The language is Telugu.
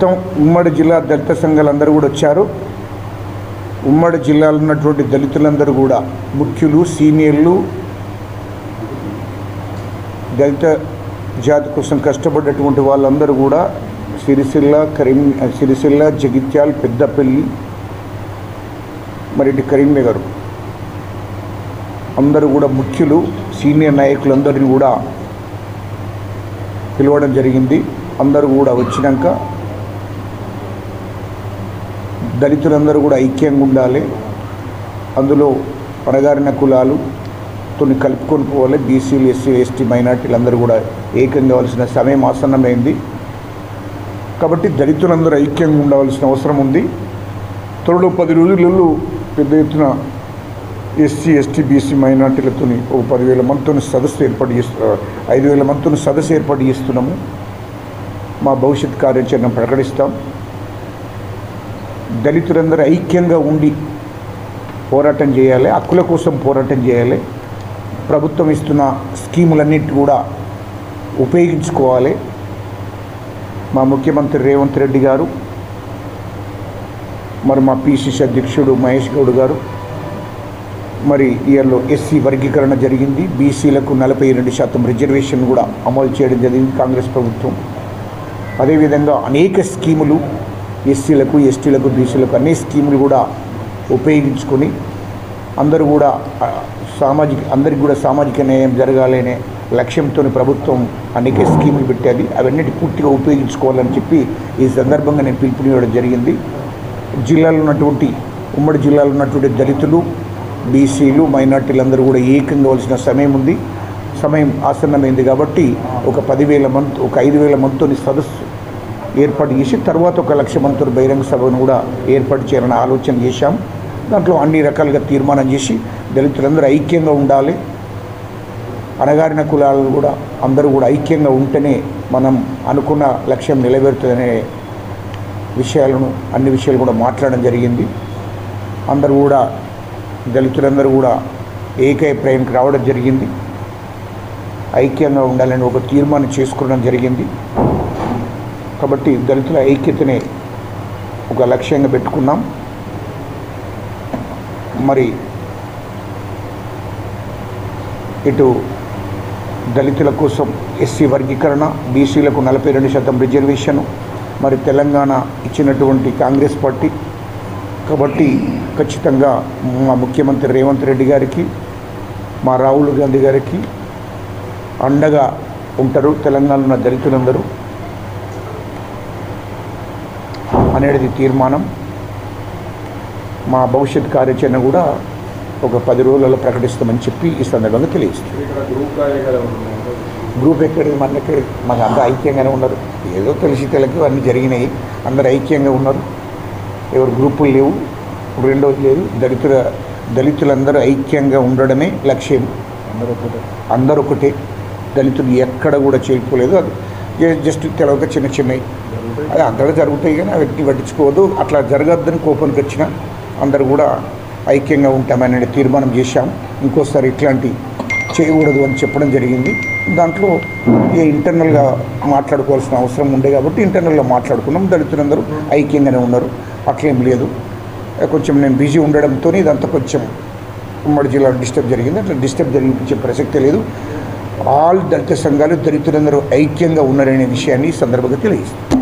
మొత్తం ఉమ్మడి జిల్లా దళిత సంఘాలందరూ కూడా వచ్చారు. ఉమ్మడి జిల్లాలో ఉన్నటువంటి దళితులందరూ కూడా ముఖ్యులు సీనియర్లు దళిత జాతి కోసం కష్టపడ్డటువంటి వాళ్ళందరూ కూడా సిరిసిల్ల కరీం సిరిసిల్ల జగిత్యాల్ పెద్దపల్లి మరి ఇటు కరీంనగర్ అందరూ కూడా ముఖ్యులు సీనియర్ నాయకులందరినీ కూడా పిలవడం జరిగింది. అందరూ కూడా వచ్చినాక దళితులందరూ కూడా ఐక్యంగా ఉండాలి. అందులో అణగారిన కులాలు తోని కలుపుకొని పోవాలి. బీసీలు ఎస్సీ ఎస్టీ మైనార్టీలు అందరూ కూడా ఏకం కావాల్సిన సమయం ఆసన్నమైంది. కాబట్టి దళితులందరూ ఐక్యంగా ఉండవలసిన అవసరం ఉంది. త్వరలో పది రోజులలో పెద్ద ఎత్తున ఎస్సీ ఎస్టీ బీసీ మైనార్టీలతో ఒక పదివేల మందితో సదస్సు ఏర్పాటు చేస్తు ఐదు వేల మందితో సదస్సు ఏర్పాటు చేస్తున్నాము. మా భవిష్యత్ కార్యాచరణ ప్రకటిస్తాం. దళితులందరూ ఐక్యంగా ఉండి పోరాటం చేయాలి హక్కుల కోసం పోరాటం చేయాలి ప్రభుత్వం ఇస్తున్న స్కీములన్నిటి కూడా ఉపయోగించుకోవాలి. మా ముఖ్యమంత్రి రేవంత్ రెడ్డి గారు మరి మా పిసిసి అధ్యక్షుడు మహేష్ గౌడ్ గారు మరి ఇయర్లో ఎస్సీ వర్గీకరణ జరిగింది. బీసీలకు నలభై రెండు శాతం రిజర్వేషన్ కూడా అమలు చేయడం జరిగింది కాంగ్రెస్ ప్రభుత్వం. అదేవిధంగా అనేక స్కీములు ఎస్సీలకు ఎస్టీలకు బీసీలకు అన్ని స్కీములు కూడా ఉపయోగించుకొని అందరూ కూడా సామాజిక అందరికి కూడా సామాజిక న్యాయం జరగాలనే లక్ష్యంతో ప్రభుత్వం అనేక స్కీములు పెట్టేది. అవన్నిటి పూర్తిగా ఉపయోగించుకోవాలని చెప్పి ఈ సందర్భంగా నేను పిలుపునివ్వడం జరిగింది. జిల్లాలో ఉన్నటువంటి ఉమ్మడి జిల్లాలో ఉన్నటువంటి దళితులు బీసీలు మైనార్టీలందరూ కూడా ఏకంగా కావాల్సిన సమయం ఉంది. సమయం ఆసన్నమైంది కాబట్టి ఒక పదివేల మంత్ ఒక ఐదు వేల మందితోని సదస్సు ఏర్పాటు చేసి తర్వాత ఒక లక్ష మందితో బహిరంగ సభను కూడా ఏర్పాటు చేయాలని ఆలోచన చేశాం. దాంట్లో అన్ని రకాలుగా తీర్మానం చేసి దళితులందరూ ఐక్యంగా ఉండాలి. అణగారిన కులాలు కూడా అందరూ కూడా ఐక్యంగా ఉంటేనే మనం అనుకున్న లక్ష్యం నిలబెడుతుందనే విషయాలను అన్ని విషయాలు కూడా మాట్లాడడం జరిగింది. అందరూ కూడా దళితులందరూ కూడా ఏకైప్రాయానికి రావడం జరిగింది. ఐక్యంగా ఉండాలని ఒక తీర్మానం చేసుకోవడం జరిగింది. కాబట్టి దళితుల ఐక్యతనే ఒక లక్ష్యంగా పెట్టుకున్నాం. మరి ఇటు దళితుల కోసం ఎస్సీ వర్గీకరణ బీసీలకు నలభై రెండు శాతం రిజర్వేషన్ మరి తెలంగాణ ఇచ్చినటువంటి కాంగ్రెస్ పార్టీ. కాబట్టి ఖచ్చితంగా మా ముఖ్యమంత్రి రేవంత్ రెడ్డి గారికి మా రాహుల్ గాంధీ గారికి అండగా ఉంటారు తెలంగాణలో ఉన్న దళితులందరూ. అనేది తీర్మానం. మా భవిష్యత్ కార్యాచరణ కూడా ఒక పది రోజులలో ప్రకటిస్తామని చెప్పి ఈ సందర్భంగా తెలియజేస్తుంది గ్రూప్ కార్యక్రమం ఉన్నాయి. గ్రూప్ ఎక్కడిది? మన ఎక్కడిది మాకు అంతా ఐక్యంగానే ఉన్నారు. ఏదో తెలిసి తెలకి అన్నీ జరిగినాయి. అందరు ఐక్యంగా ఉన్నారు. ఎవరు గ్రూపులు లేవు. రెండోది లేదు. దళితుల దళితులందరూ ఐక్యంగా ఉండడమే లక్ష్యం. అందరూ ఒకటే. అందరూ ఒకటే దళితులు ఎక్కడ కూడా చేయకపోలేదు అది జస్ట్ తెలవక చిన్న చిన్నవి. జరుగుతాయి. అది అందరూ జరుగుతాయి కానీ వ్యక్తి పట్టించుకోవద్దు అట్లా జరగద్దని కోపానికి వచ్చిన అందరు కూడా ఐక్యంగా ఉంటామని తీర్మానం చేశాం. ఇంకోసారి ఇట్లాంటి చేయకూడదు అని చెప్పడం జరిగింది. దాంట్లో ఏ ఇంటర్నల్గా మాట్లాడుకోవాల్సిన అవసరం ఉండే కాబట్టి ఇంటర్నల్గా మాట్లాడుకున్నాం. దళితులందరూ ఐక్యంగానే ఉన్నారు. అట్లేం లేదు. కొంచెం నేను బిజీ ఉండడంతో ఇదంతా కొంచెం ఉమ్మడి జిల్లాలో డిస్టర్బ్ జరిగింది. అట్లా డిస్టర్బ్ జరిగించే ప్రసక్తే లేదు. ఆల్ దళిత సంఘాలు దళితులందరూ ఐక్యంగా ఉన్నారనే విషయాన్ని ఈ సందర్భంగా తెలియజేస్తాను